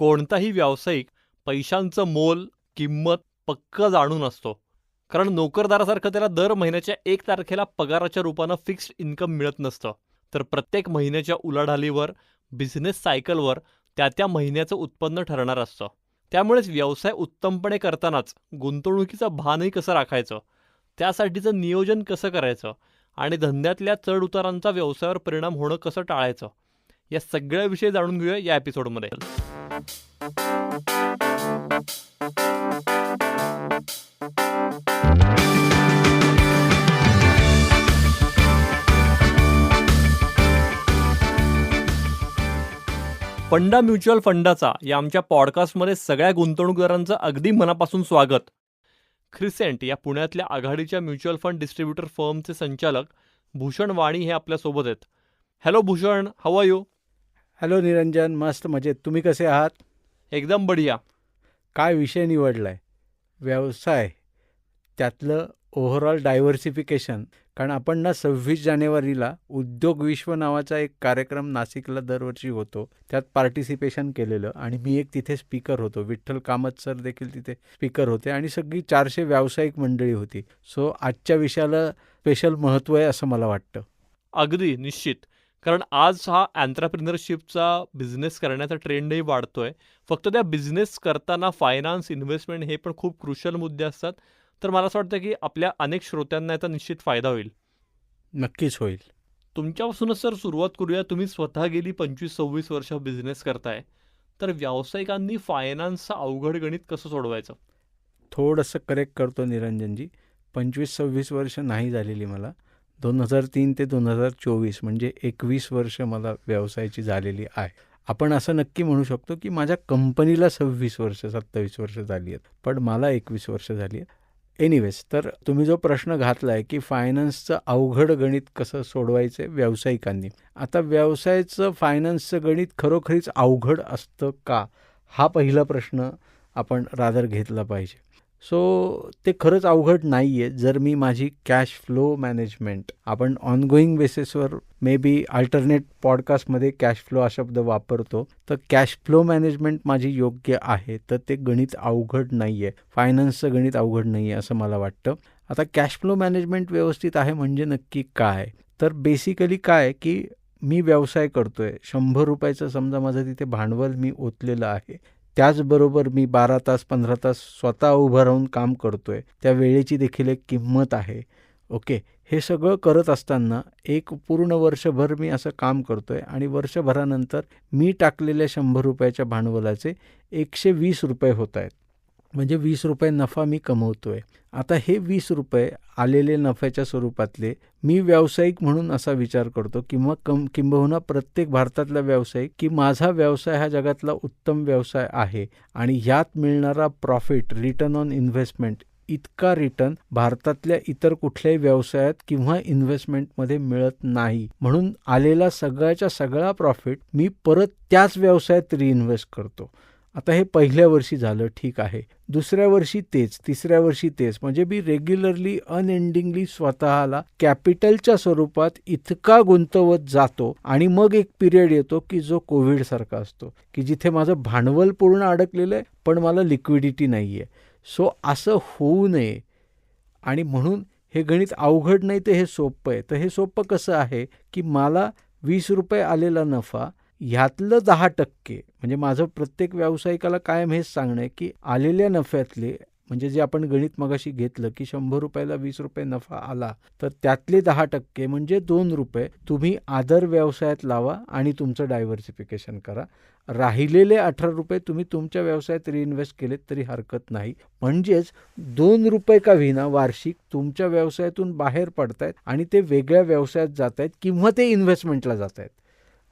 कोणताही व्यावसायिक पैशांचं मोल किंमत पक्क जाणून असतो कारण नोकरदारासारखं त्याला दर महिन्याच्या एक तारखेला पगाराच्या रूपानं फिक्स्ड इन्कम मिळत नसतं. तर प्रत्येक महिन्याच्या उलाढालीवर बिझनेस सायकलवर त्या त्या महिन्याचं उत्पन्न ठरणार असतं. त्यामुळेच व्यवसाय उत्तमपणे करतानाच गुंतवणुकीचं भानही कसं राखायचं? त्यासाठीचं नियोजन कसं करायचं? आणि धंद्यातल्या चढउतारांचा व्यवसायावर परिणाम होणं कसं टाळायचं? या सगळ्याविषयी जाणून घेऊया या एपिसोडमध्ये फंडा म्युच्युअल फंडाचा या आमच्या पॉडकास्टमध्ये सगळ्या गुंतवणूकदारांचं अगदी मनापासून स्वागत. क्रिसेंट या पुण्यातल्या आघाडीच्या म्युच्युअल फंड डिस्ट्रीब्युटर फर्मचे संचालक भूषण वाणी हे आपल्यासोबत आहेत. Hello Bhushan. How are you hello Niranjan मस्त मजेत. तुम्ही कसे आहात? एकदम बढिया. काय विषय निवडला आहे व्यवसाय. त्यातलं ओव्हरऑल डायव्हर्सिफिकेशन कारण आपण ना सव्वीस जानेवारीला उद्योग विश्व नावाचा एक कार्यक्रम नाशिकला दरवर्षी होतो. त्यात पार्टिसिपेशन केलेलं. आणि मी एक तिथे स्पीकर होतो. विठ्ठल कामत सर देखील तिथे स्पीकर होते. आणि सगळी चारशे व्यावसायिक मंडळी होती. सो आजच्या विषयाला स्पेशल महत्त्व आहे असं मला वाटतं. अगदी निश्चित. कारण आज हा अँट्रप्रिनरशिपचा बिझनेस करण्याचा ट्रेंडही वाढतोय. फक्त त्या बिझनेस करताना फायनान्स इन्व्हेस्टमेंट हे पण खूप क्रुशल मुद्दे असतात. तर मला असं वाटतं की आपल्या अनेक श्रोत्यांना याचा निश्चित फायदा होईल. नक्कीच होईल. तुमच्यापासूनच सर सुरुवात करूया. तुम्ही स्वतः गेली पंचवीस सव्वीस वर्ष बिझनेस करताय. तर व्यावसायिकांनी फायनान्सचं अवघड गणित कसं सोडवायचं? थोडंसं करेक्ट करतो निरंजनजी. पंचवीस सव्वीस वर्ष नाही झालेली मला. दोन हजार तीन ते दोन हजार चोवीस म्हणजे एकवीस वर्ष मला व्यवसायाची झालेली आहे. आपण असं नक्की म्हणू शकतो की माझ्या कंपनीला सव्वीस वर्ष सत्तावीस वर्ष झाली आहेत. पण मला एकवीस वर्ष झाली आहेत. एनिवेज तर तुम्ही जो प्रश्न घातला आहे की फायनान्सचं अवघड गणित कसं सोडवायचं आहे व्यावसायिकांनी. आता व्यवसायाचं फायनान्सचं गणित खरोखरीच अवघड असतं का? हा पहिला प्रश्न आपण रादर घेतला पाहिजे. सो ते खरंच अवघड नाही आहे जर मी माझी कॅश फ्लो मॅनेजमेंट आपण ऑनगोईंग बेसिसवर मे बी अल्टरनेट पॉडकास्टमध्ये कॅश फ्लो हा शब्द वापरतो तर कॅश फ्लो मॅनेजमेंट माझी योग्य आहे. तर ते गणित अवघड नाही आहे फायनान्सचं गणित अवघड नाही आहे असं मला वाटतं. आता कॅश फ्लो मॅनेजमेंट व्यवस्थित आहे म्हणजे नक्की काय? तर बेसिकली काय? की मी व्यवसाय करतोय. शंभर रुपयाचं समजा माझं तिथे भांडवल मी ओतलेलं आहे. त्याचबरोबर मी बारा तास पंधरा तास स्वतः उभं राहून काम करतोय. त्या वेळेची देखील एक किंमत आहे. ओके? हे सगळं करत असताना एक पूर्ण वर्षभर मी असं काम करतोय आणि वर्षभरानंतर मी टाकलेल्या शंभर रुपयाच्या भांडवलाचे एकशे वीस रुपये होत आहेत. म्हणजे वीस रुपये नफा मी कमवतोय. आता हे वीस रुपये आलेले नफ्याच्या स्वरूपातले मी व्यावसायिक म्हणून असा विचार करतो किंवा कम किंबहुना प्रत्येक भारतातला व्यावसायिक की माझा व्यवसाय हा जगातला उत्तम व्यवसाय आहे आणि ह्यात मिळणारा प्रॉफिट रिटर्न ऑन इन्व्हेस्टमेंट इतका रिटर्न भारतातल्या इतर कुठल्याही व्यवसायात किंवा इन्व्हेस्टमेंटमध्ये मिळत नाही. म्हणून आलेला सगळ्याच्या सगळा प्रॉफिट मी परत त्याच व्यवसायात रिइन्व्हेस्ट करतो. आता हे पहिल्या वर्षी झालं ठीक आहे. दुसऱ्या वर्षी तेच तिसऱ्या वर्षी तेच. म्हणजे मी रेग्युलरली अनएंडिंगली स्वतःला कॅपिटलच्या स्वरूपात इतका गुंतवत जातो आणि मग एक पिरियड येतो की जो कोविड सारखा असतो की जिथे माझं भांडवल पूर्ण अडकलेलं आहे पण मला लिक्विडिटी नाही आहे सो असं होऊ नये. आणि म्हणून हे गणित अवघड नाही तर हे सोपं आहे. तर हे सोपं कसं आहे की मला वीस रुपये आलेला नफा ह्यातलं दहा टक्के म्हणजे माझं प्रत्येक व्यावसायिकाला कायम हेच सांगणं आहे की आलेल्या नफ्यातले म्हणजे जे आपण गणित मगाशी घेतलं की शंभर रुपयाला वीस रुपये नफा आला तर त्यातले दहा टक्के म्हणजे दोन रुपये तुम्ही आदर व्यवसायात लावा आणि तुमचं डायव्हर्सिफिकेशन करा. राहिलेले अठरा रुपये तुम्ही तुमच्या व्यवसायात रिइन्व्हेस्ट केलेत तरी हरकत नाही. म्हणजेच दोन रुपये का विना वार्षिक तुमच्या व्यवसायातून बाहेर पडतायत आणि ते वेगळ्या व्यवसायात जात आहेत किंवा ते इन्व्हेस्टमेंटला जात आहेत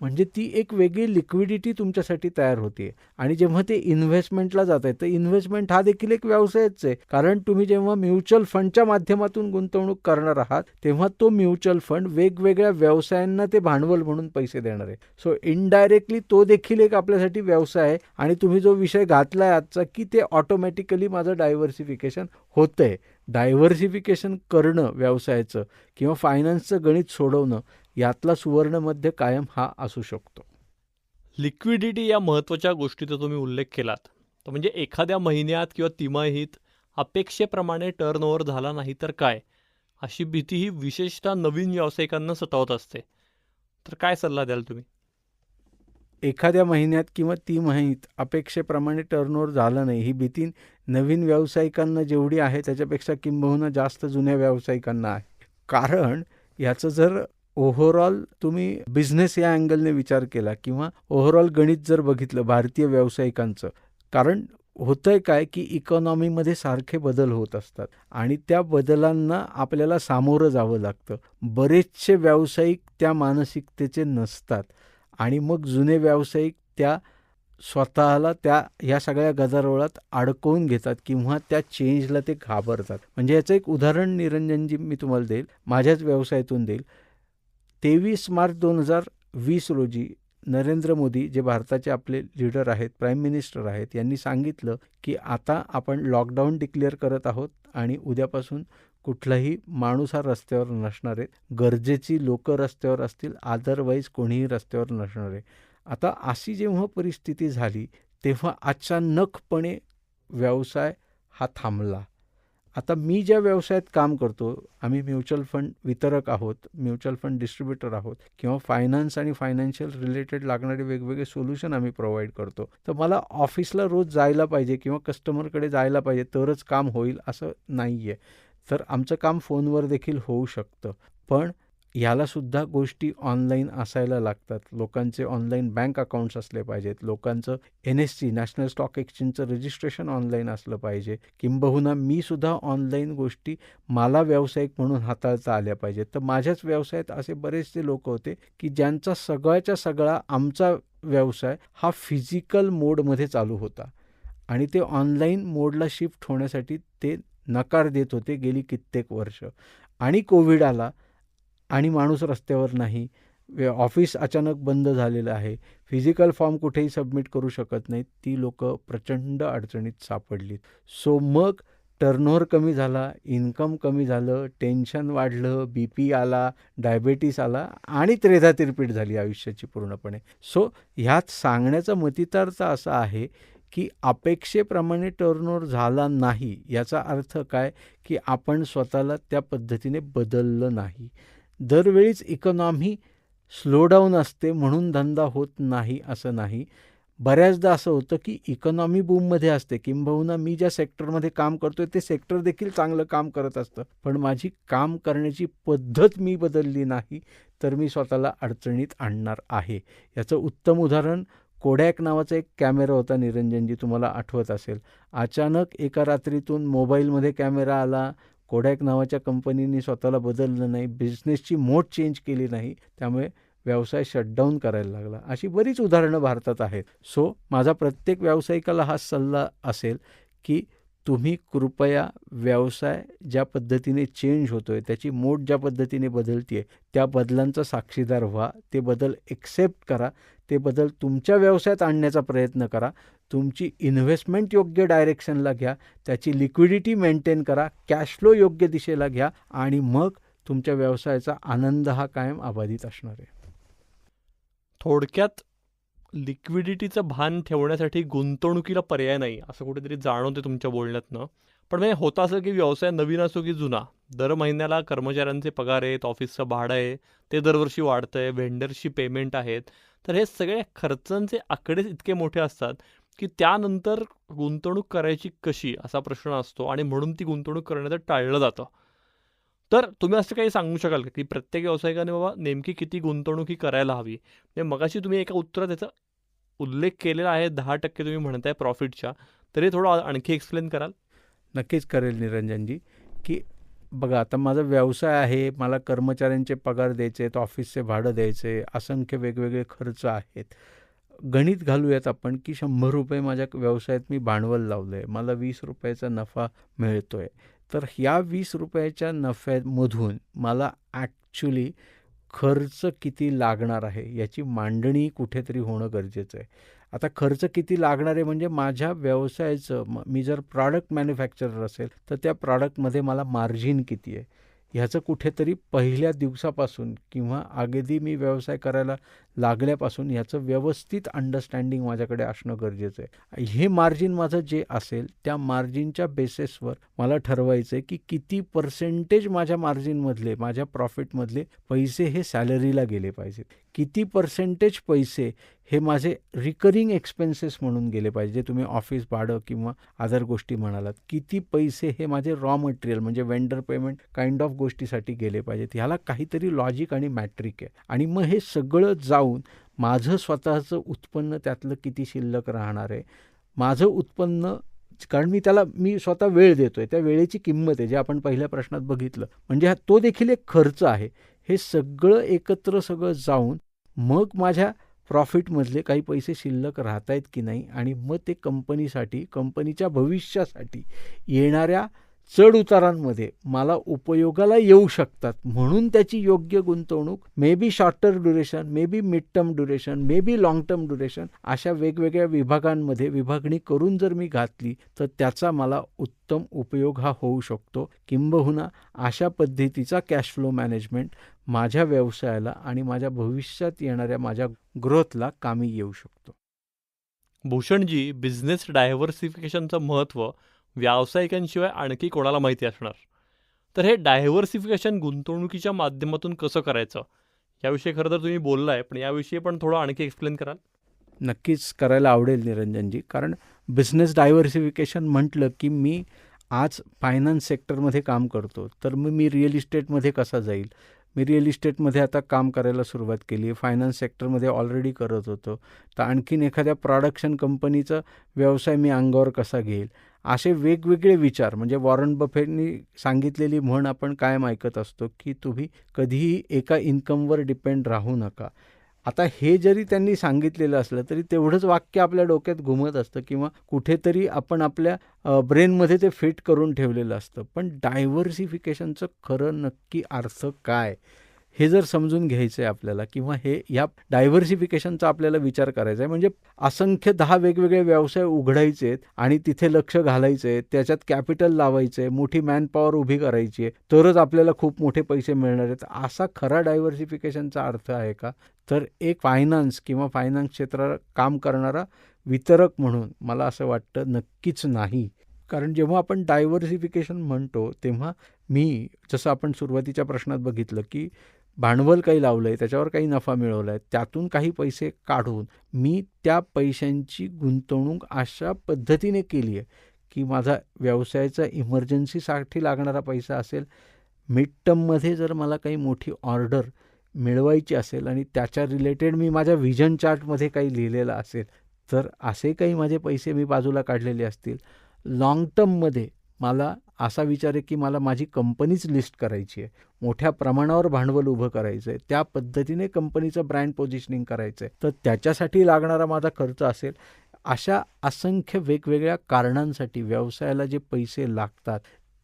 म्हणजे ती एक वेगळी लिक्विडिटी तुमच्यासाठी तयार होते आणि जेव्हा ते इन्व्हेस्टमेंटला जात आहे तर इन्व्हेस्टमेंट हा देखील एक व्यवसायच आहे. कारण तुम्ही जेव्हा म्युच्युअल फंडच्या माध्यमातून गुंतवणूक करणार आहात तेव्हा तो म्युच्युअल फंड वेगवेगळ्या व्यवसायांना ते भांडवल म्हणून पैसे देणार आहे. सो इनडायरेक्टली तो देखील एक आपल्यासाठी व्यवसाय आहे. आणि तुम्ही जो विषय घातला आहे आजचा की ते ऑटोमॅटिकली माझं डायव्हर्सिफिकेशन होतं आहे डायव्हर्सिफिकेशन करणं व्यवसायाचं किंवा फायनान्सचं गणित सोडवणं यातला सुवर्णमध्य कायम हा असू शकतो. लिक्विडिटी या महत्त्वाच्या गोष्टीचा तुम्ही उल्लेख केलात. तर म्हणजे एखाद्या महिन्यात किंवा तिमाहीत अपेक्षेप्रमाणे टर्नओव्हर झाला नाही तर काय? अशी भीती ही विशेषतः नवीन व्यावसायिकांना सतावत असते. तर काय सल्ला द्याल तुम्ही? एखाद्या महिन्यात किंवा तिमाहीत अपेक्षेप्रमाणे टर्नओव्हर झालं नाही. ही भीती नवीन व्यावसायिकांना जेवढी आहे त्याच्यापेक्षा किंबहुना जास्त जुन्या व्यावसायिकांना आहे. कारण याचं जर ओव्हरऑल तुम्ही बिझनेस या अँगलने विचार केला किंवा ओव्हरऑल गणित जर बघितलं भारतीय व्यावसायिकांचं कारण होतंय काय की इकॉनॉमीमध्ये सारखे बदल होत असतात आणि त्या बदलांना आपल्याला सामोरं जावं लागतं. बरेचसे व्यावसायिक त्या मानसिकतेचे नसतात आणि मग जुने व्यावसायिक त्या स्वतःला त्या ह्या सगळ्या गदारोळात अडकवून घेतात किंवा त्या चेंजला ते घाबरतात. म्हणजे याचं एक उदाहरण निरंजनजी मी तुम्हाला देईल माझ्याच व्यवसायातून देईल. तेवीस मार्च दोन हजार वीस रोजी नरेंद्र मोदी जे भारताचे आपले लीडर आहेत प्राईम मिनिस्टर आहेत यांनी सांगितलं की आता आपण लॉकडाऊन डिक्लेअर करत आहोत आणि उद्यापासून कुठलाही माणूस हा रस्त्यावर नसणार आहे. गरजेची लोक रस्त्यावर असतील अदरवाईज कोणीही रस्त्यावर नसणार आहे. आता अशी जेव्हा परिस्थिती झाली तेव्हा अचानकपणे व्यवसाय हा थांबला. आता मी ज्या व्यवसायात काम करतो आम्ही म्युच्युअल फंड वितरक आहोत म्युच्युअल फंड डिस्ट्रीब्युटर आहोत किंवा फायनान्स आणि फायनान्शियल रिलेटेड लागणारे वेगवेगळे सोल्युशन आम्ही प्रोव्हाइड करतो. तर मला ऑफिसला रोज जायला पाहिजे किंवा कस्टमरकडे जायला पाहिजे तरच काम होईल असं नाही आहे तर आमचं काम फोनवर देखील होऊ शकतं. पण ह्यालासुद्धा गोष्टी ऑनलाईन असायला लागतात. लोकांचे ऑनलाईन बँक अकाउंट्स असले पाहिजेत. लोकांचं N S C national stock एक्सचेंजचं registration online असलं पाहिजे. किंबहुना मी सुद्धा ऑनलाईन गोष्टी मला व्यावसायिक म्हणून हाताळता आल्या पाहिजेत. तर माझ्याच व्यवसायात असे बरेचसे लोक होते की ज्यांचा सगळ्याच्या सगळा आमचा व्यवसाय हा फिजिकल मोडमध्ये चालू होता. आणि ते ऑनलाईन मोडला शिफ्ट होण्यासाठी ते नकार देत होते गेली कित्येक वर्ष. आणि कोविड आला आणि माणूस रस्त्यावर नाही. ऑफिस अचानक बंद झालेलं आहे. फिजिकल फॉर्म कुठेही सबमिट करू शकत नाहीत. ती लोक प्रचंड अडचणीत सापडलीत. सो मग टर्नओव्हर कमी झाला इन्कम कमी झालं टेन्शन वाढलं बी पी आला डायबेटीस आला आणि त्रेधा तिरपीट झाली आयुष्याची पूर्णपणे. सो ह्यात सांगण्याचा मतितार्थ असा आहे की अपेक्षेप्रमाणे टर्नओव्हर झाला नाही याचा अर्थ काय? की आपण स्वतःला त्या पद्धतीने बदललं नाही. दरवेळीच इकॉनॉमी स्लोडाऊन असते म्हणून धंदा होत नाही असं नाही. बऱ्याचदा असं होतं की इकॉनॉमी बूममध्ये असते. किंबहुना मी ज्या सेक्टरमध्ये काम करतोय ते सेक्टर देखील चांगलं काम करत असतं. पण माझी काम करण्याची पद्धत मी बदलली नाही तर मी स्वतःला अडचणीत आणणार आहे. याचं उत्तम उदाहरण कोडॅक नावाचा एक कॅमेरा होता निरंजनजी तुम्हाला आठवत असेल. अचानक एका रात्रीतून मोबाईलमध्ये कॅमेरा आला कोडॅक नावाच्या कंपनीने स्वतःला बदललं नाही बिझनेसची मोड चेंज केली नाही त्यामुळे व्यवसाय शटडाऊन करायला लागला. अशी बरीच उदाहरणं भारतात आहेत. सो माझा प्रत्येक व्यावसायिकाला हा सल्ला असेल की तुम्ही कृपया व्यवसाय ज्या पद्धतीने चेंज होतो आहे त्याची मोड ज्या पद्धतीने बदलते त्या बदलांचा साक्षीदार व्हा. ते बदल एक्सेप्ट करा. ते बदल तुमच्या व्यवसायात आणण्याचा प्रयत्न करा. तुमची इन्व्हेस्टमेंट योग्य डायरेक्शनला घ्या त्याची लिक्विडिटी मेंटेन करा कॅश फ्लो योग्य दिशेला घ्या आणि मग तुमच्या व्यवसायाचा आनंद हा कायम अबाधित असणार आहे. थोडक्यात लिक्विडिटीचं भान ठेवण्यासाठी गुंतवणुकीला पर्याय नाही असं कुठेतरी जाणवते तुमच्या बोलण्यातनं. पण म्हणजे होतं असं की व्यवसाय नवीन असो की जुना दर महिन्याला कर्मचाऱ्यांचे पगार आहेत ऑफिसचं भाडं आहे ते दरवर्षी वाढतंय व्हेंडरशी पेमेंट आहेत तर हे सगळे खर्चांचे आकडेच इतके मोठे असतात की त्यानंतर गुंतवणूक करायची कशी असा प्रश्न असतो आणि म्हणून ती गुंतवणूक करण्याचं टाळलं जातं. तर तुम्ही असं काही सांगू शकाल का की प्रत्येक व्यावसायिकाने बाबा नेमकी किती गुंतवणूक ही करायला हवी? म्हणजे मगाशी तुम्ही एका उत्तरात त्याचा उल्लेख केलेला आहे दहा टक्के तुम्ही म्हणताय प्रॉफिटच्या. तरी थोडं आणखी एक्सप्लेन कराल? नक्कीच करेल निरंजनजी की बघा आता माझा व्यवसाय आहे मला कर्मचाऱ्यांचे पगार द्यायचे आहेत ऑफिसचे भाडं द्यायचे असंख्य वेगवेगळे खर्च आहेत. गणित घालूयात आपण की शंभर रुपये माझ्या व्यवसायात मी भांडवल लावलं आहे मला वीस रुपयाचा नफा मिळतो आहे तर ह्या वीस रुपयाच्या नफ्यामधून मला ॲक्च्युली खर्च किती लागणार आहे याची मांडणी कुठेतरी होणं गरजेचं आहे. आता खर्च किती लागणार आहे म्हणजे माझ्या व्यवसायाचं मी जर प्रॉडक्ट मॅन्युफॅक्चरर असेल तर त्या प्रॉडक्टमध्ये मला मार्जिन किती आहे? ह्याचं कुठेतरी पहिल्या दिवसापासून किंवा अगदी मी व्यवसाय करायला लागल्यापासून याचं व्यवस्थित अंडरस्टँडिंग माझ्याकडे असणं गरजेचं आहे. हे मार्जिन माझं जे असेल त्या मार्जिनच्या बेसिसवर मला ठरवायचं आहे की किती पर्सेंटेज माझ्या मार्जिनमधले माझ्या प्रॉफिटमधले पैसे हे सॅलरीला गेले पाहिजेत. किती पर्सेंटेज पैसे हे माझे रिकरिंग एक्सपेन्सेस म्हणून गेले पाहिजे जे तुम्ही ऑफिस भाडं किंवा अदर गोष्टी म्हणालात. किती पैसे हे माझे रॉ मटेरियल म्हणजे वेंडर पेमेंट काइंड ऑफ गोष्टीसाठी गेले पाहिजेत. ह्याला काहीतरी लॉजिक आणि मॅट्रिक आहे. आणि मग हे सगळं जाऊन माझं स्वतःचं उत्पन्न त्यातलं किती शिल्लक राहणार आहे? माझं उत्पन्न कारण मी त्याला मी स्वतः वेळ देतोय. त्या वेळेची किंमत आहे जे आपण पहिल्या प्रश्नात बघितलं. म्हणजे हा तो देखील एक खर्च आहे. हे सगळं एकत्र सगळं जाऊन मग माझ्या प्रॉफिटमधले काही पैसे शिल्लक राहत आहेत की नाही? आणि मग ते कंपनीसाठी कंपनीच्या भविष्यासाठी येणाऱ्या चढउतारांमध्ये मला उपयोगाला येऊ शकतात. म्हणून त्याची योग्य गुंतवणूक may be shorter duration may be mid term duration may be long term duration अशा वेगवेगळ्या विभागांमध्ये विभागणी करून जर मी घातली तर त्याचा मला उत्तम उपयोग हा होऊ शकतो. किंबहुना अशा पद्धतीचा कॅश फ्लो मॅनेजमेंट माझ्या व्यवसायाला आणि माझ्या भविष्यात येणाऱ्या माझ्या ग्रोथला कामी येऊ शकतो. भूषणजी बिझनेस डायव्हर्सिफिकेशनचं महत्त्व व्यावसायिकांशिवाय आणखी कोणाला माहिती असणार? तर हे डायव्हर्सिफिकेशन गुंतवणुकीच्या माध्यमातून कसं करायचं? याविषयी खरं तर तुम्ही बोलला आहे पण याविषयी पण थोडं आणखी एक्सप्लेन कराल. नक्कीच करायला आवडेल निरंजनजी. कारण बिझनेस डायव्हर्सिफिकेशन म्हटलं की मी आज फायनान्स सेक्टरमध्ये काम करतो. तर मग मी रिअल इस्टेटमध्ये कसा जाईल? मी रिअल इस्टेटमध्ये आता काम करायला सुरुवात केली. फायनान्स सेक्टरमध्ये ऑलरेडी करत होतो. तर आणखीन एखाद्या प्रॉडक्शन कंपनीचा व्यवसाय मी अंगावर कसा घेईल? असे वेगवेगळे विचार म्हणजे वॉरन बफेटनी सांगितलेली म्हण आपण कायम ऐकत असतो की तुम्ही कधीही एका इन्कमवर डिपेंड राहू नका. आता हे जरी त्यांनी सांगितलेलं असलं तरी तेवढंच वाक्य आपल्या डोक्यात घुमत असतं किंवा कुठेतरी आपण आपल्या ब्रेनमध्ये ते फिट करून ठेवलेलं असतं. पण डायव्हर्सिफिकेशनचं खरं नक्की अर्थ काय? हे जर समजून घ्यायचं आहे आपल्याला किंवा हे या डायव्हर्सिफिकेशनचा आपल्याला विचार करायचा आहे म्हणजे असंख्य दहा वेगवेगळे व्यवसाय उघडायचे आहेत आणि तिथे लक्ष घालायचं आहे त्याच्यात कॅपिटल लावायचं आहे मोठी मॅनपॉवर उभी करायची आहे तरच आपल्याला खूप मोठे पैसे मिळणार आहेत. असा खरा डायव्हर्सिफिकेशनचा अर्थ आहे का? तर एक फायनान्स किंवा फायनान्स क्षेत्रात काम करणारा वितरक म्हणून मला असं वाटतं नक्कीच नाही. कारण जेव्हा आपण डायव्हर्सिफिकेशन म्हणतो तेव्हा मी जसं आपण सुरुवातीच्या प्रश्नात बघितलं की भांडवल काही लावलं आहे त्याच्यावर काही नफा मिळवला आहे त्यातून काही पैसे काढून मी त्या पैशांची गुंतवणूक अशा पद्धतीने केली आहे की माझा व्यवसायाचा इमर्जन्सीसाठी लागणारा पैसा असेल मिड टर्ममध्ये जर मला काही मोठी ऑर्डर मिळवायची असेल आणि त्याच्या रिलेटेड मी माझ्या व्हिजन चार्टमध्ये काही लिहिलेलं असेल तर असे काही माझे पैसे मी बाजूला काढलेले असतील. लाँग टर्ममध्ये मला असा विचार आहे की मला माझी कंपनीच लिस्ट करायची आहे. मोठ्या प्रमाणावर भांडवल उभं करायचं आहे त्या पद्धतीने कंपनीचं ब्रँड पोझिशनिंग करायचं आहे तर त्याच्यासाठी लागणारा माझा खर्च असेल. अशा असंख्य वेगवेगळ्या कारणांसाठी व्यवसायाला जे पैसे लागतात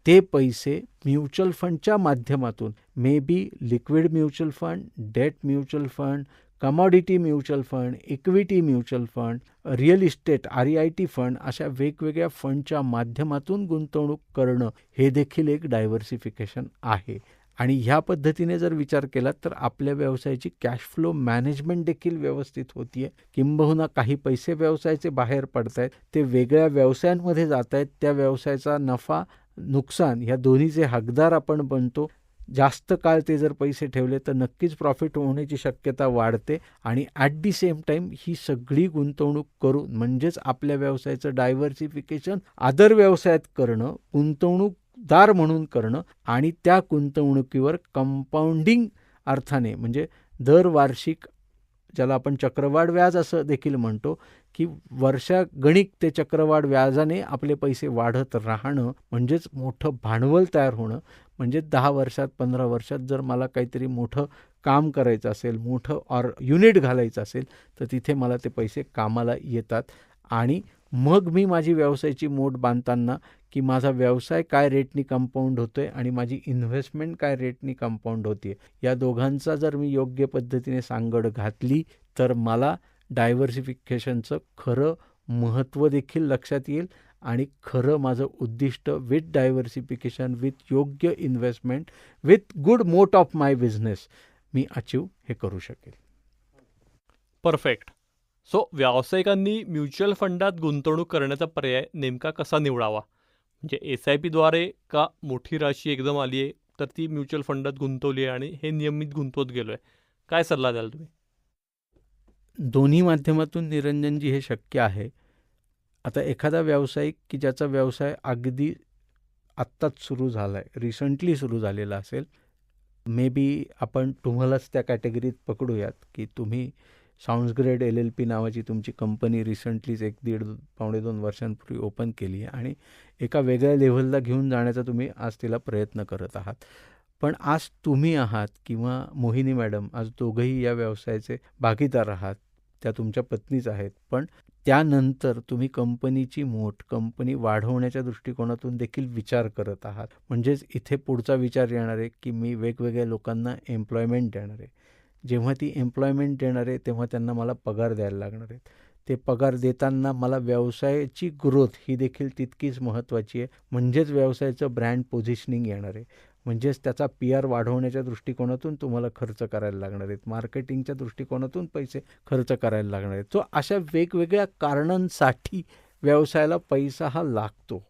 ते पैसे म्युच्युअल फंडच्या माध्यमातून may be liquid mutual fund debt mutual fund commodity mutual fund equity mutual fund real estate R E I T fund अशा वेगवेगळ्या फंडच्या माध्यमातून गुंतवणूक करणं हे देखील एक डायव्हर्सिफिकेशन आहे. आणि ह्या पद्धतीने जर विचार केला तर आपल्या व्यवसायाची कॅश फ्लो मॅनेजमेंट देखील व्यवस्थित होतीये. किंबहुना काही पैसे व्यवसायाचे बाहेर पडत आहेत ते वेगळ्या व्यवसायांमध्ये जात आहेत त्या व्यवसायाचा नफा नुकसान ह्या दोन्हीचे हकदार आपण बनतो. जास्त काळ ते जर पैसे ठेवले तर नक्कीच प्रॉफिट होण्याची शक्यता वाढते आणि ॲट दी सेम टाईम ही सगळी गुंतवणूक करून म्हणजेच आपल्या व्यवसायाचं डायव्हर्सिफिकेशन आदर व्यवसायात करणं गुंतवणूकदार म्हणून करणं आणि त्या गुंतवणुकीवर कंपाऊंडिंग अर्थाने म्हणजे दर वार्षिक ज्याला आपण चक्रवाढ व्याज असं देखील म्हणतो की वर्षागणिक ते चक्रवाढ व्याजाने आपले पैसे वाढत राहणं म्हणजेच मोठं भांडवल तयार होणं म्हणजे दहा वर्षात पंधरा वर्षात जर मला काहीतरी मोठं काम करायचं असेल मोठं ऑर युनिट घालायचं असेल तर तिथे मला ते पैसे कामाला येतात. आणि मग मी माझी व्यवसायाची मोठ बांधताना की माझा व्यवसाय काय रेटनी कंपाऊंड होतो आहे आणि माझी इन्व्हेस्टमेंट काय रेटनी कंपाऊंड होते या दोघांचा जर मी योग्य पद्धतीने सांगड घातली तर मला डायव्हर्सिफिकेशनचं खरं महत्त्व देखील लक्षात येईल आणि खरं माझं उद्दिष्ट विथ डायव्हर्सिफिकेशन विथ योग्य investment with good moat of my business me achieve हे करू शकेल. परफेक्ट सो व्यावसायिकांनी म्युच्युअल फंडात गुंतवणूक करण्याचा पर्याय नेमका कसा निवडावा? म्हणजे एस आय पीद्वारे का मोठी राशी एकदम आली आहे तर ती म्युच्युअल फंडात गुंतवली आहे आणि हे नियमित गुंतवत गेलो आहे? काय सल्ला द्याल तुम्ही? दोन्ही माध्यमातून निरंजनजी हे शक्य आहे. आता एखादा व्यावसायिक की ज्याचा व्यवसाय अगदी आत्ताच सुरू झाला आहे रिसंटली सुरू झालेला असेल मे बी आपण तुम्हालाच त्या कॅटेगरीत पकडूयात की तुम्ही sounds great L L P नावाची तुमची कंपनी रिसंटलीच एक दीड पावणे दोन वर्षांपूर्वी ओपन केली आहे आणि एका वेगळ्या लेव्हलला घेऊन जाण्याचा तुम्ही आज तिला प्रयत्न करत आहात. पण आज तुम्ही आहात किंवा मोहिनी मॅडम आज दोघंही या व्यवसायाचे भागीदार आहात त्या तुमच्या पत्नीच आहेत पण त्यानंतर तुम्ही कंपनीची मोठ कंपनी वाढवण्याच्या दृष्टिकोनातून देखील विचार करत आहात. म्हणजेच इथे पुढचा विचार येणार आहे की मी वेगवेगळ्या लोकांना एम्प्लॉयमेंट देणार आहे. जेव्हा ती एम्प्लॉयमेंट देणार आहे तेव्हा त्यांना मला पगार द्यायला लागणार आहेत. ते पगार देताना मला व्यवसायाची ग्रोथ ही देखील तितकीच महत्त्वाची आहे. म्हणजेच व्यवसायाचं ब्रँड पोझिशनिंग येणार आहे. म्हणजेच त्याचा पी आर वाढवण्याच्या दृष्टिकोनातून तुम्हाला खर्च करायला लागणार आहेत. मार्केटिंगच्या दृष्टिकोनातून पैसे खर्च करायला लागणार आहेत. सो अशा वेगवेगळ्या कारणांसाठी व्यवसायाला पैसा हा लागतो.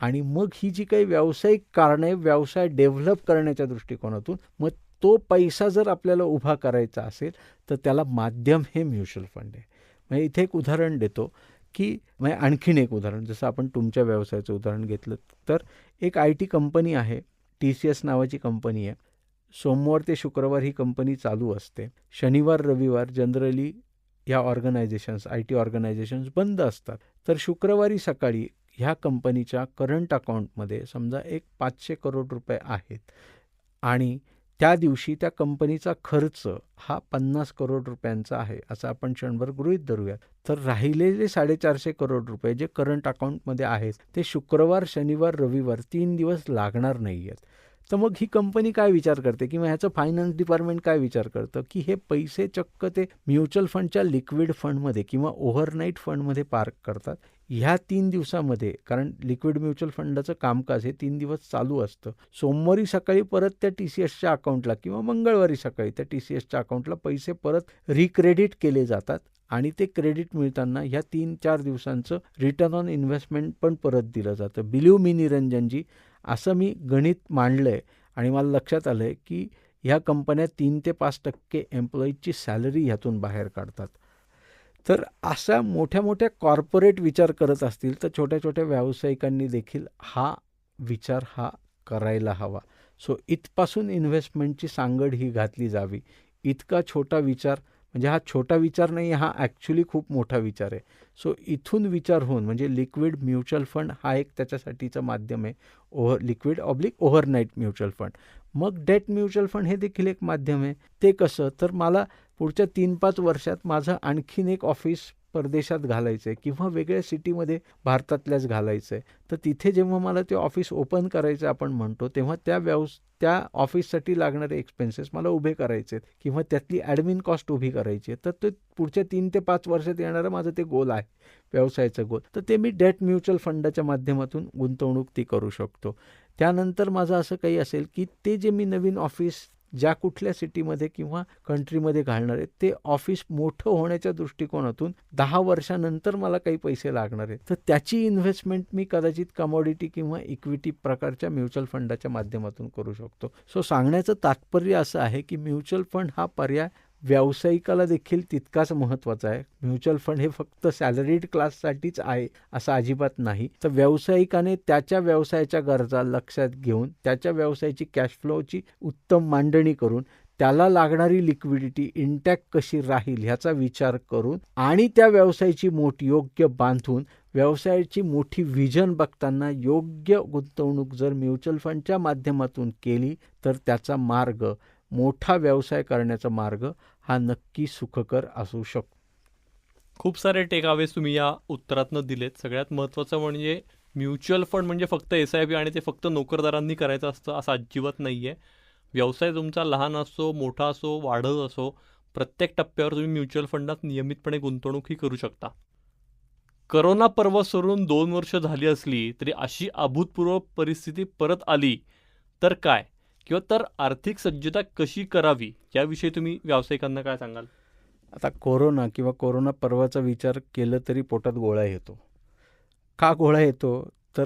आणि मग ही जी काही व्यावसायिक कारणं आहे व्यवसाय डेव्हलप करण्याच्या दृष्टिकोनातून मग तो पैसा जर आपल्याला उभा करायचा असेल तर त्याला माध्यम हे म्युच्युअल फंड आहे. म्हणजे इथे एक उदाहरण देतो की म्हणजे आणखीन एक उदाहरण जसं आपण तुमच्या व्यवसायाचं उदाहरण घेतलं तर एक आय टी कंपनी आहे टी सी एस नावाची कंपनी आहे. सोमवार ते शुक्रवार ही कंपनी चालू असते. शनिवार रविवार जनरली ह्या ऑर्गनायझेशन्स आय टी ऑर्गनायझेशन्स बंद असतात. तर शुक्रवारी सकाळी ह्या कंपनीच्या करंट अकाउंटमध्ये समजा एक पाचशे करोड रुपये आहेत आणि त्या दिवशी त्या कंपनीचा खर्च हा पन्नास करोड रुपयांचा आहे असं आपण क्षणभर गृहीत धरूया तर राहिलेले साडेचारशे करोड रुपये जे करंट अकाउंटमध्ये आहेत ते शुक्रवार शनिवार रविवार तीन दिवस लागणार नाही आहेत तर मग ही कंपनी काय विचार करते? किंवा ह्याचं फायनान्स डिपार्टमेंट काय विचार करतं? की हे पैसे चक्क ते म्युच्युअल फंडच्या लिक्विड फंडमध्ये किंवा ओव्हरनाईट फंडमध्ये पार्क करतात. ह्या तीन दिवसामध्ये कारण लिक्विड म्युच्युअल फंडाचं कामकाज हे तीन दिवस चालू असतं. सोमवारी सकाळी परत त्या टी सी एसच्या अकाउंटला किंवा मंगळवारी सकाळी त्या टी सी एसच्या अकाउंटला पैसे परत रिक्रेडिट केले जातात आणि ते क्रेडिट मिळताना ह्या तीन चार दिवसांचं रिटर्न ऑन इन्व्हेस्टमेंट पण परत दिलं जातं. बिलीव मी निरंजनजी असं मी गणित मांडलं आहे आणि मला लक्षात आलं आहे की ह्या कंपन्या तीन ते पाच टक्के एम्प्लॉईजची सॅलरी ह्यातून बाहेर काढतात. तर अशा मोठ्या मोठ्या कॉर्पोरेट विचार करत असतील तर छोट्या छोट्या व्यावसायिकांनी देखील हा विचार हा करायला हवा. सो इथपासून इन्व्हेस्टमेंटची सांगड ही घातली जावी. इतका छोटा विचार म्हणजे हा छोटा विचार नाही हा ॲक्च्युली खूप मोठा विचार आहे. सो इथून विचार होऊन म्हणजे लिक्विड म्युच्युअल फंड हा एक त्याच्यासाठीचं माध्यम आहे. Over liquid oblique overnight mutual fund मग डेट म्युच्युअल फंड हे देखील एक माध्यम आहे. ते कसं? तर मला पुढच्या तीन पाच वर्षात माझं आणखीन एक ऑफिस परदेशात घालायचं आहे किंवा वेगळ्या सिटीमध्ये भारतातल्याच घालायचं आहे तर तिथे जेव्हा मला ते ऑफिस ओपन करायचं आपण म्हणतो तेव्हा त्या व्यवस त्या ऑफिससाठी लागणारे एक्सपेन्सेस मला उभे करायचे आहेत किंवा त्यातली ॲडमिन कॉस्ट उभी करायची आहे. तर ते पुढच्या तीन ते पाच वर्षात येणारं माझं ते गोल आहे व्यवसायाचं गोल. तर ते मी डेट म्युच्युअल फंडाच्या माध्यमातून गुंतवणूक ती करू शकतो. त्यानंतर माझं असं काही असेल की ते जे मी नवीन ऑफिस ज्या कुठल्या सिटीमध्ये किंवा कंट्रीमध्ये घालणार आहे ते ऑफिस मोठं होण्याच्या दृष्टिकोनातून दहा वर्षानंतर मला काही पैसे लागणार आहेत. तर त्याची इन्व्हेस्टमेंट मी कदाचित कमॉडिटी किंवा इक्विटी प्रकारच्या म्युच्युअल फंडाच्या माध्यमातून करू शकतो. सो सांगण्याचं तात्पर्य असं आहे की म्युच्युअल फंड हा पर्याय व्यावसायिकाला देखील तितकाच महत्त्वाचा आहे. म्युच्युअल फंड हे फक्त सॅलरीड क्लाससाठीच आहे असं अजिबात नाही. तर व्यावसायिकाने त्याच्या व्यवसायाच्या गरजा लक्षात घेऊन त्याच्या व्यवसायाची कॅश फ्लोची उत्तम मांडणी करून त्याला लागणारी लिक्विडिटी इंटॅक्ट कशी राहील ह्याचा विचार करून आणि त्या व्यवसायाची मोठ योग्य बांधून व्यवसायाची मोठी व्हिजन बघताना योग्य गुंतवणूक जर म्युच्युअल फंडच्या माध्यमातून केली तर त्याचा मार्ग मोठा व्यवसाय करण्याचा मार्ग हा नक्की सुखकर असू शकतो खूप सारे टेकावेज तुम्ही या उत्तरातनं दिलेत. सगळ्यात महत्त्वाचं म्हणजे म्युच्युअल फंड म्हणजे फक्त एस आय पी आणि ते फक्त नोकरदारांनी करायचं असतं असं अजिबात नाही आहे व्यवसाय तुमचा लहान असो मोठा असो वाढत असो प्रत्येक टप्प्यावर तुम्ही म्युच्युअल फंडात नियमितपणे गुंतवणूकही करू शकता. करोना पर्व सोडून दोन वर्ष झाली असली तरी अशी अभूतपूर्व परिस्थिती परत आली तर काय? किंवा तर आर्थिक सज्जता कशी करावी? याविषयी तुम्ही व्यावसायिकांना काय सांगाल? आता कोरोना किंवा कोरोना पर्वाचा विचार केलं तरी पोटात गोळा येतो. का गोळा येतो? तर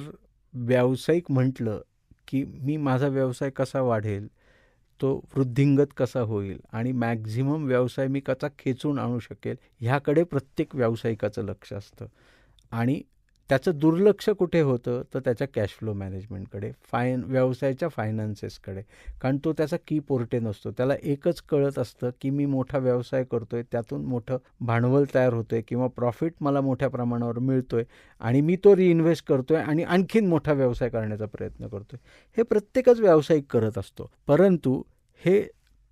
व्यावसायिक म्हटलं की मी माझा व्यवसाय कसा वाढेल? तो वृद्धिंगत कसा होईल? आणि मॅक्झिमम व्यवसाय मी कसा खेचून आणू शकेल? ह्याकडे प्रत्येक व्यावसायिकाचं लक्ष असतं. आणि त्याचं दुर्लक्ष कुठे होतं? तर त्याच्या कॅश फ्लो मॅनेजमेंटकडे फायन व्यवसायाच्या फायनान्सेसकडे कारण तो त्याचा की पोर्टे नसतो. त्याला एकच कळत असतं की मी मोठा व्यवसाय करतोय त्यातून मोठं भांडवल तयार होतंय किंवा प्रॉफिट मला मोठ्या प्रमाणावर मिळतोय आणि मी तो रिइन्व्हेस्ट करतोय आणि आणखीन मोठा व्यवसाय करण्याचा प्रयत्न करतोय. हे प्रत्येकच व्यावसायिक करत असतो. परंतु हे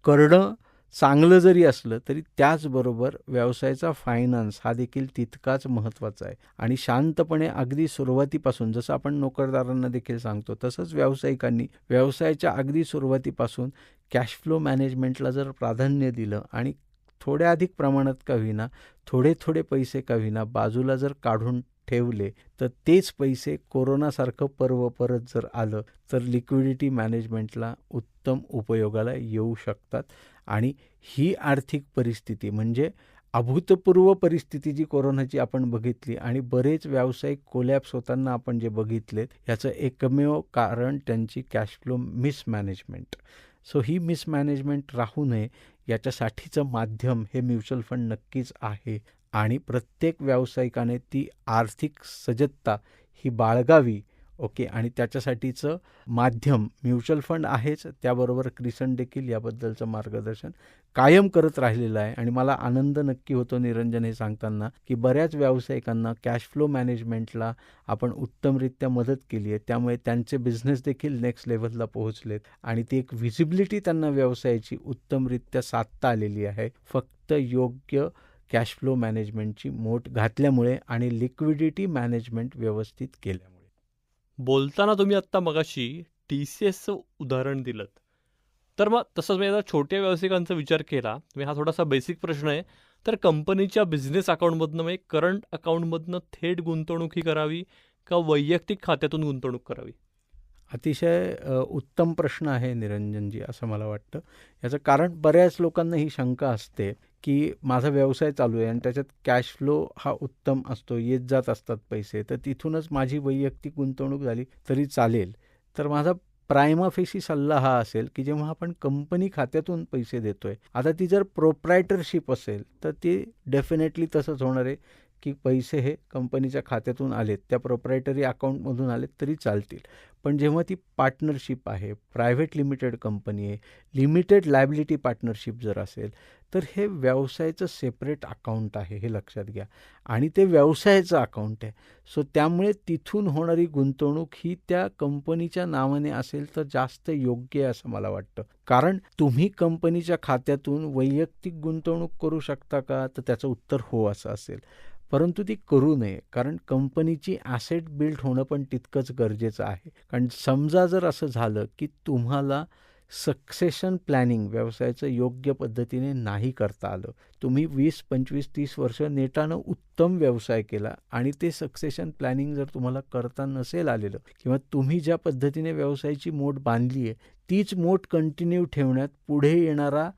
करणं चांगलं जरी असलं तरी त्याचबरोबर व्यवसायाचा फायनान्स हा देखील तितकाच महत्त्वाचा आहे. आणि शांतपणे अगदी सुरुवातीपासून जसं आपण नोकरदारांना देखील सांगतो तसंच व्यावसायिकांनी व्यवसायाच्या अगदी सुरुवातीपासून कॅश फ्लो मॅनेजमेंटला जर प्राधान्य दिलं आणि थोड्या अधिक प्रमाणात का होईना थोडे थोडे पैसे का होईना बाजूला जर काढून ठेवले तर तेच पैसे कोरोनासारखं पर्व परत जर आलं तर लिक्विडिटी मॅनेजमेंटला उत्तम उपयोगाला येऊ शकतात. आणि ही आर्थिक परिस्थिती म्हणजे अभूतपूर्व परिस्थिती जी कोरोनाची आपण बघितली आणि बरेच व्यावसायिक कोलॅप्स होताना आपण जे बघितलेत याचं एकमेव कारण त्यांची कॅश फ्लो मिसमॅनेजमेंट सो ही मिसमॅनेजमेंट राहू नये याच्यासाठीचं माध्यम हे म्युच्युअल फंड नक्कीच आहे आणि प्रत्येक व्यावसायिकाने ती आर्थिक सजगता ही बाळगावी ओके. आणि त्याच्यासाठीचं माध्यम म्युच्युअल फंड आहेच त्याबरोबर क्रिसन देखील याबद्दलचं मार्गदर्शन कायम करत राहिलेलं आहे. आणि मला आनंद नक्की होतो निरंजन हे सांगताना की बऱ्याच व्यावसायिकांना कॅश फ्लो मॅनेजमेंटला आपण उत्तमरित्या मदत केली आहे. त्यामुळे त्यांचे बिझनेस देखील नेक्स्ट लेवलला पोहोचलेत. आणि ती एक व्हिजिबिलिटी त्यांना व्यवसायाची उत्तमरित्या साधता आलेली आहे. फक्त योग्य कॅश फ्लो मॅनेजमेंटची मोठ घातल्यामुळे आणि लिक्विडिटी मॅनेजमेंट व्यवस्थित केल्यामुळे. बोलताना तुम्ही आत्ता मगाशी टी सी एसचं उदाहरण दिलं तर मग तसंच मी आता छोट्या व्यावसायिकांचा विचार केला. मी हा थोडासा बेसिक प्रश्न आहे. तर कंपनीच्या बिझनेस अकाउंटमधनं म्हणजे करंट अकाउंटमधनं थेट गुंतवणूक ही करावी का वैयक्तिक खात्यातून गुंतवणूक करावी? अतिशय उत्तम प्रश्न आहे निरंजनजी असं मला वाटतं. याचं कारण बऱ्याच लोकांना ही शंका असते की माझा व्यवसाय चालू आहे आणि त्याच्यात कॅश फ्लो हा उत्तम असतो येत जात असतात पैसे तर तिथूनच माझी वैयक्तिक गुंतवणूक झाली तरी चालेल. तर माझा प्रायमाफेशी सल्ला हा असेल की जेव्हा आपण कंपनी खात्यातून पैसे देतोय आता ती जर प्रोप्रायटरशिप असेल तर ती डेफिनेटली तसंच होणार आहे. की पैसे हे कंपनीच्या खात्यातून आलेत त्या प्रोप्रायटरी अकाउंटमधून आलेत तरी चालतील. पण जेव्हा ती पार्टनरशिप आहे प्रायव्हेट लिमिटेड कंपनी आहे लिमिटेड लायबिलिटी पार्टनरशिप जर असेल तर हे व्यवसायाचं सेपरेट अकाउंट आहे हे लक्षात घ्या. आणि ते व्यवसायाचं अकाउंट आहे. सो त्यामुळे तिथून होणारी गुंतवणूक ही त्या कंपनीच्या नावाने असेल तर जास्त योग्य आहे असं मला वाटतं. कारण तुम्ही कंपनीच्या खात्यातून वैयक्तिक गुंतवणूक करू शकता का? तर त्याचं उत्तर हो असं असेल. परंतु ती करू नये कारण कंपनीची ॲसेट बिल्ड होणं पण तितकंच गरजेचं आहे. कारण समजा जर असं झालं की तुम्हाला सक्सेशन प्लॅनिंग व्यवसायाचं योग्य पद्धतीने नाही करता आलं तुम्ही वीस पंचवीस तीस वर्ष नेटानं उत्तम व्यवसाय केला आणि ते सक्सेशन प्लॅनिंग जर तुम्हाला करता नसेल आलेलं किंवा तुम्ही ज्या पद्धतीने व्यवसायाची मोठ बांधली आहे तीच मोठ कंटिन्यू ठेवण्यात पुढे येणारा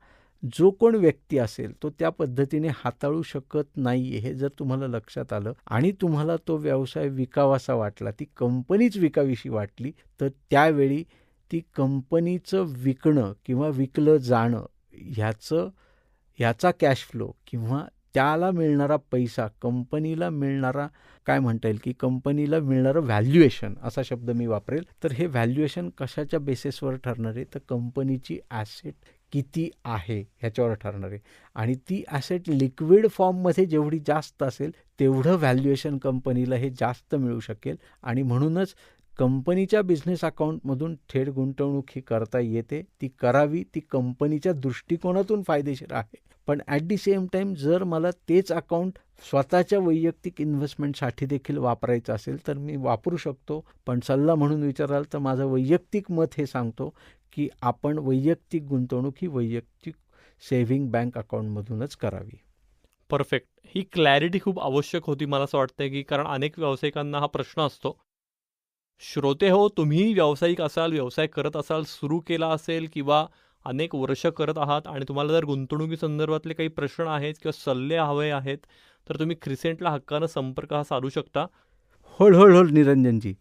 जो कोण व्यक्ती असेल तो त्या पद्धतीने हाताळू शकत नाही हे जर तुम्हाला लक्षात आलं आणि तुम्हाला तो व्यवसाय विकावासा वाटला ती कंपनीच विकावीशी वाटली तर त्यावेळी ती कंपनीचं विकणं किंवा विकलं जाणं ह्याचं ह्याचा कॅश फ्लो किंवा त्याला मिळणारा पैसा कंपनीला मिळणारा काय म्हणता येईल की कंपनीला मिळणारं व्हॅल्युएशन असा शब्द मी वापरेल. तर हे व्हॅल्युएशन कशाच्या बेसिसवर ठरणार आहे? तर कंपनीची ॲसेट किती आहे ह्याच्यावर ठरणार. आहे आणि ती ॲसेट लिक्विड फॉर्ममध्ये जेवढी जास्त असेल तेवढं व्हॅल्युएशन कंपनीला हे जास्त मिळू शकेल. आणि म्हणूनच कंपनीच्या बिझनेस अकाउंटमधून थेट गुंतवणूक ही करता येते. ती करावी ती कंपनीच्या दृष्टिकोनातून फायदेशीर आहे. पण ॲट दी सेम टाईम जर मला तेच अकाउंट स्वतःच्या वैयक्तिक इन्व्हेस्टमेंटसाठी देखील वापरायचं असेल तर मी वापरू शकतो. पण सल्ला म्हणून विचाराल तर माझं वैयक्तिक मत हे सांगतो की आपण वैयक्तिक गुंतवणूक ही वैयक्तिक सेव्हिंग बँक अकाउंटमधूनच करावी. परफेक्ट. ही क्लॅरिटी खूप आवश्यक होती मला असं वाटतंय की कारण अनेक व्यावसायिकांना हा प्रश्न असतो. श्रोते हो तुम्ही व्यावसायिक असाल व्यवसाय करत असाल सुरू केला असेल किंवा अनेक वर्ष करत आहात आणि तुम्हाला जर गुंतवणुकी संदर्भातले काही प्रश्न आहेत किंवा सल्ले हवे आहेत तर तुम्ही क्रिसेंटला हक्कानं संपर्क हा साधू शकता. होल्ड निरंजनजी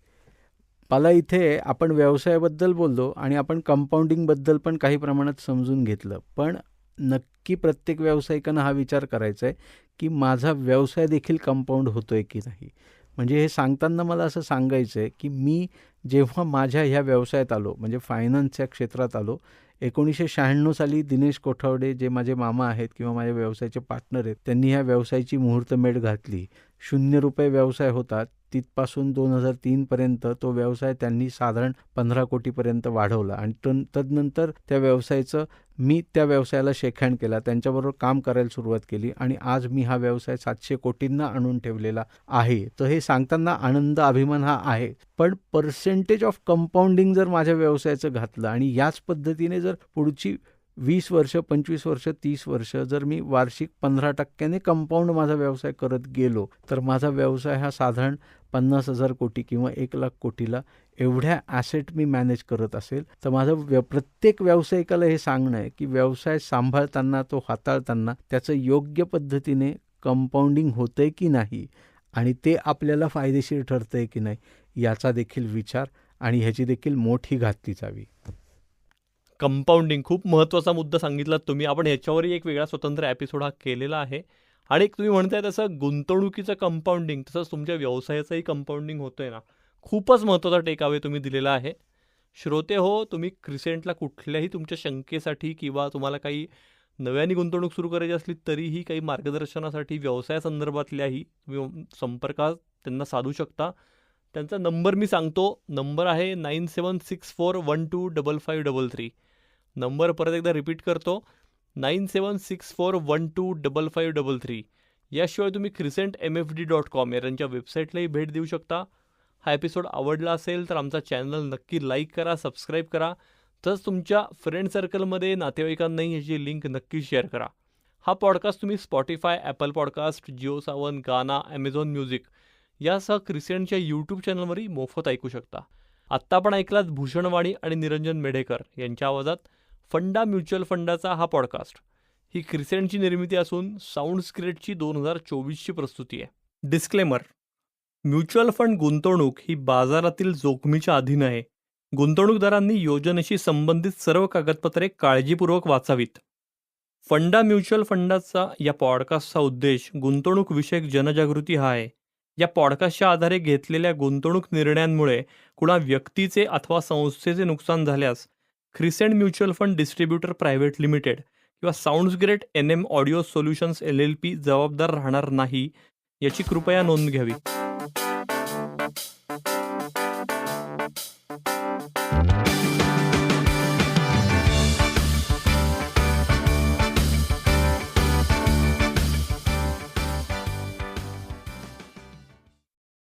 मला इथे आपण व्यवसायाबद्दल बोललो आणि आपण कंपाऊंडिंगबद्दल पण काही प्रमाणात समजून घेतलं. पण नक्की प्रत्येक व्यावसायिकानं हा विचार करायचा आहे की माझा व्यवसाय देखील कंपाऊंड होतो आहे की नाही? म्हणजे हे सांगताना मला असं सांगायचं आहे की मी जेव्हा माझ्या ह्या व्यवसायात आलो म्हणजे फायनान्सच्या क्षेत्रात आलो एकोणीसशे शहाण्णव साली दिनेश कोठावडे जे माझे मामा आहेत किंवा माझ्या व्यवसायाचे पार्टनर आहेत त्यांनी ह्या व्यवसायाची मुहूर्तमेढ घातली. शून्य रुपये व्यवसाय होता. तिथपासून दोन हजार तीनपर्यंत तो व्यवसाय त्यांनी साधारण पंधरा कोटीपर्यंत वाढवला. आणि तन तदनंतर त्या व्यवसायाचं मी त्या व्यवसायाला शेखाण केला. त्यांच्याबरोबर काम करायला सुरुवात केली आणि आज मी हा व्यवसाय सातशे कोटींना आणून ठेवलेला आहे. तर हे सांगताना आनंद अभिमान हा आहे. पण पर्सेंटेज ऑफ कंपाऊंडिंग जर माझ्या व्यवसायाचं घातलं आणि याच पद्धतीने जर पुढची वीस वर्ष पंचवीस वर्ष तीस वर्ष जर मी वार्षिक पंधरा टक्क्याने कंपाऊंड माझा व्यवसाय करत गेलो तर माझा व्यवसाय हा साधारण पन्नास हजार कोटी किंवा एक लाख कोटीला एवढ्या ॲसेट मी मॅनेज करत असेल. तर माझं व्य प्रत्येक व्यावसायिकाला हे सांगणं आहे की व्यवसाय सांभाळताना तो हाताळताना त्याचं योग्य पद्धतीने कंपाऊंडिंग होतं आहे की नाही आणि ते आपल्याला फायदेशीर ठरतं आहे की नाही याचा देखील विचार आणि ह्याची देखील मोठी घातली जावी. कंपाऊंडिंग खूप महत्त्वाचा मुद्दा सांगितलात तुम्ही. आपण ह्याच्यावरही एक वेगळा स्वतंत्र एपिसोड हा केलेला आहे. आणि एक तुम्ही म्हणताय तसं गुंतवणुकीचं कंपाऊंडिंग तसंच तुमच्या व्यवसायाचंही कंपाऊंडिंग होतंय ना. खूपच महत्त्वाचा टेकअवे तुम्ही दिलेला आहे. श्रोते हो तुम्ही क्रिसेंटला कुठल्याही तुमच्या शंकेसाठी किंवा तुम्हाला काही नव्याने गुंतवणूक सुरू करायची असली तरीही काही मार्गदर्शनासाठी व्यवसायासंदर्भातल्याही तुम्ही संपर्कात त्यांना साधू शकता. त्यांचा नंबर मी सांगतो. नंबर आहे nine seven six four one two double five double three. Number परत एकदा रिपीट करतो. Nine seven six four one two double five double three. याशिवाय तुम्ही crescent M F D dot com या त्यांच्या वेबसाईटलाही भेट देऊ शकता. हा एपिसोड आवडला असेल तर आमचा चॅनल नक्की लाईक करा सबस्क्राईब करा. तसंच तुमच्या फ्रेंड सर्कलमध्ये नातेवाईकांनाही याची लिंक नक्की शेअर करा. हा पॉडकास्ट तुम्ही Spotify Apple podcast Jio Saavn Gaana Amazon music यासह क्रिसेंटच्या यूट्यूब चॅनलवरही मोफत ऐकू शकता. आत्ता आपण ऐकलात भूषणवाणी आणि निरंजन मेढेकर यांच्या आवाजात. फंडा म्युच्युअल फंडाचा हा पॉडकास्ट. ही क्रिसेंटची निर्मिती असून साऊंडस्क्रेटची दोन हजार चोवीसची प्रस्तुती आहे. डिस्क्लेमर. म्युच्युअल फंड गुंतवणूक ही बाजारातील जोखमीच्या अधीन आहे. गुंतवणूकदारांनी योजनेशी संबंधित सर्व कागदपत्रे काळजीपूर्वक वाचावीत. फंडा म्युच्युअल फंडाचा या पॉडकास्टचा उद्देश गुंतवणूक विषयक जनजागृती हा आहे. या पॉडकास्टच्या आधारे घेतलेल्या गुंतवणूक निर्णयांमुळे कुणा व्यक्तीचे अथवा संस्थेचे नुकसान झाल्यास crescent mutual fund distributor private limited किंवा sounds great N M audio solutions L L P जबाबदार राहणार नाही याची कृपया नोंद घ्यावी.